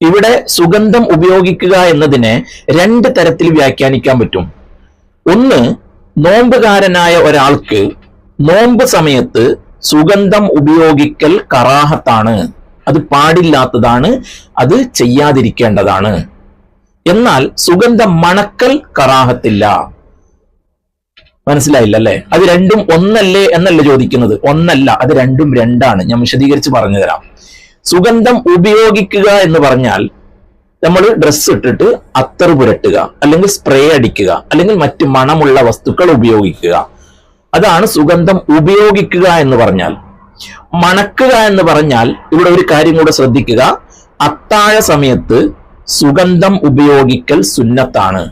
ഇവിടെ സുഗന്ധം ഉപയോഗിക്കുക എന്നതിനെ രണ്ട് തരത്തിൽ വ്യാഖ്യാനിക്കാൻ പറ്റും. ഒന്ന് നോമ്പുകാരനായ ഒരാൾക്ക് നോമ്പ് സമയത്ത് സുഗന്ധം ഉപയോഗിക്കൽ കറാഹത്താണ്. അത് പാടില്ലാത്തതാണ് അത് ചെയ്യാതിരിക്കേണ്ടതാണ്. എന്നാൽ സുഗന്ധം മണക്കൽ കറാഹത്തില്ല. മനസ്സിലായില്ല അല്ലെ അത് രണ്ടും ഒന്നല്ലേ എന്നല്ല ചോദിക്കുന്നത്. ഒന്നല്ല അത് രണ്ടും രണ്ടാണ്. ഞാൻ വിശദീകരിച്ച് പറഞ്ഞു തരാം. സുഗന്ധം ഉപയോഗിക്കുക എന്ന് പറഞ്ഞാൽ നമ്മൾ ഡ്രസ്സ് ഇട്ടിട്ട് അത്തർ പുരട്ടുക അല്ലെങ്കിൽ സ്പ്രേ അടിക്കുക അല്ലെങ്കിൽ മറ്റ് മണമുള്ള വസ്തുക്കൾ ഉപയോഗിക്കുക. അതാണ് സുഗന്ധം ഉപയോഗിക്കുക എന്ന് പറഞ്ഞാൽ. മണക്കുക എന്ന് പറഞ്ഞാൽ ഇവിടെ ഒരു കാര്യം കൂടെ ശ്രദ്ധിക്കുക. അത്താഴ സമയത്ത് സുഗന്ധം ഉപയോഗിക്കൽ സുന്നത്താണ്.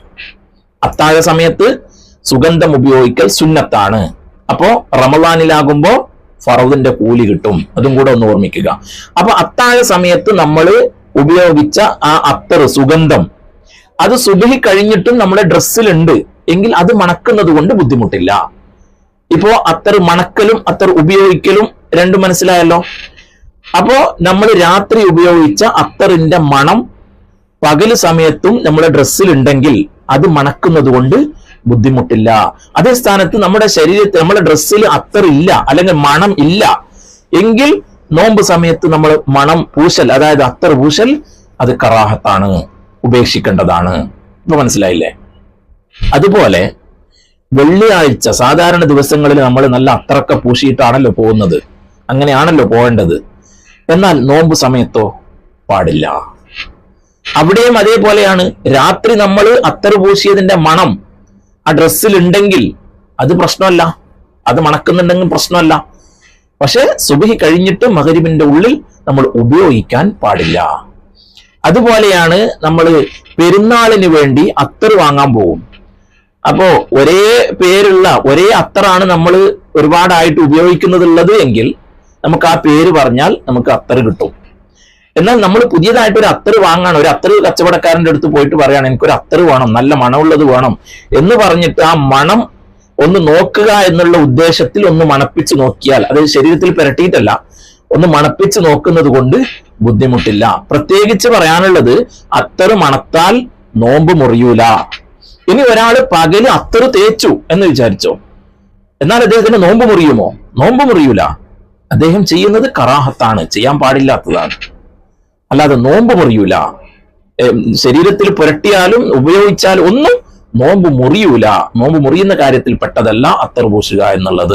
അത്താഴ സമയത്ത് സുഗന്ധം ഉപയോഗിക്കൽ സുന്നത്താണ്. അപ്പോ റമദാനിലാകുമ്പോ ഫറദിന്റെ കൂലി കിട്ടും. അതും കൂടെ ഒന്ന് ഓർമ്മിക്കുക. അപ്പൊ അത്താഴ സമയത്ത് നമ്മൾ ഉപയോഗിച്ച ആ അത്തർ സുഗന്ധം അത് സുബഹി കഴിഞ്ഞിട്ടും നമ്മുടെ ഡ്രസ്സിലുണ്ട്. എങ്കിൽ അത് മണക്കുന്നത് കൊണ്ട് ബുദ്ധിമുട്ടില്ല. ഇപ്പോ അത്തർ മണക്കലും അത്തർ ഉപയോഗിക്കലും രണ്ടും മനസ്സിലായല്ലോ? അപ്പോ നമ്മൾ രാത്രി ഉപയോഗിച്ച അത്തറിന്റെ മണം പകൽ സമയത്തും നമ്മുടെ ഡ്രസ്സിലുണ്ടെങ്കിൽ അത് മണക്കുന്നത് കൊണ്ട് ബുദ്ധിമുട്ടില്ല. അതേ സ്ഥാനത്ത് നമ്മുടെ ശരീരത്തിൽ നമ്മുടെ ഡ്രസ്സിൽ അത്തർ ഇല്ല അല്ലെങ്കിൽ മണം ഇല്ല. എങ്കിൽ നോമ്പ് സമയത്ത് നമ്മൾ മണം പൂശൽ അതായത് അത്തർ പൂശൽ അത് കറാഹത്താണ് ഉപേക്ഷിക്കേണ്ടതാണ്. ഇപ്പൊ മനസ്സിലായില്ലേ? അതുപോലെ വെള്ളിയാഴ്ച സാധാരണ ദിവസങ്ങളിൽ നമ്മൾ നല്ല അത്രക്ക പൂശിയിട്ടാണല്ലോ പോകുന്നത്. അങ്ങനെയാണല്ലോ പോകേണ്ടത്. എന്നാൽ നോമ്പ് സമയത്തോ? പാടില്ല. അവിടെയും അതേപോലെയാണ്. രാത്രി നമ്മൾ അത്തർ പൂശിയതിന്റെ മണം ആ ഡ്രസ്സിൽ ഉണ്ടെങ്കിൽ അത് പ്രശ്നമല്ല. അത് മണക്കുന്നുണ്ടെങ്കിൽ പ്രശ്നമല്ല. പക്ഷെ സുബഹി കഴിഞ്ഞിട്ട് മകരിബിന്റെ ഉള്ളിൽ നമ്മൾ ഉപയോഗിക്കാൻ പാടില്ല. അതുപോലെയാണ് നമ്മൾ പെരുന്നാളിന് വേണ്ടി അത്തർ വാങ്ങാൻ പോകും. അപ്പോ ഒരേ പേരുള്ള ഒരേ അത്തറാണ് നമ്മൾ ഒരുപാടായിട്ട് ഉപയോഗിക്കുന്നതുള്ളത് എങ്കിൽ നമുക്ക് ആ പേര് പറഞ്ഞാൽ നമുക്ക് അത്തർ കിട്ടും. എന്നാൽ നമ്മൾ പുതിയതായിട്ട് ഒരു അത്തറ് വാങ്ങാണ്. ഒരു അത്തറ് കച്ചവടക്കാരന്റെ അടുത്ത് പോയിട്ട് പറയാണ് എനിക്കൊരു അത്തറ് വേണം നല്ല മണമുള്ളത് വേണം എന്ന് പറഞ്ഞിട്ട് ആ മണം ഒന്ന് നോക്കുക എന്നുള്ള ഉദ്ദേശത്തിൽ ഒന്ന് മണപ്പിച്ച് നോക്കിയാൽ അത് ശരീരത്തിൽ പുരട്ടിയിട്ടല്ല ഒന്ന് മണപ്പിച്ച് നോക്കുന്നത് കൊണ്ട് ബുദ്ധിമുട്ടില്ല. പ്രത്യേകിച്ച് പറയാനുള്ളത് അത്തറ് മണത്താൽ നോമ്പ് മുറിയൂല. ഇനി ഒരാൾ പകൽ അത്തറ് തേച്ചു എന്ന് വിചാരിച്ചോ? എന്നാൽ അദ്ദേഹത്തിന് നോമ്പ് മുറിയുമോ? നോമ്പ് മുറിയൂല. അദ്ദേഹം ചെയ്യുന്നത് കറാഹത്താണ് ചെയ്യാൻ പാടില്ലാത്തതാണ്. അല്ലാതെ നോമ്പ് മുറിയൂല. ശരീരത്തിൽ പുരട്ടിയാലും ഉപയോഗിച്ചാലും ഒന്നും നോമ്പ് മുറിയൂല. നോമ്പ് മുറിയുന്ന കാര്യത്തിൽ പെട്ടതല്ല അത്തർ പൂശുക എന്നുള്ളത്.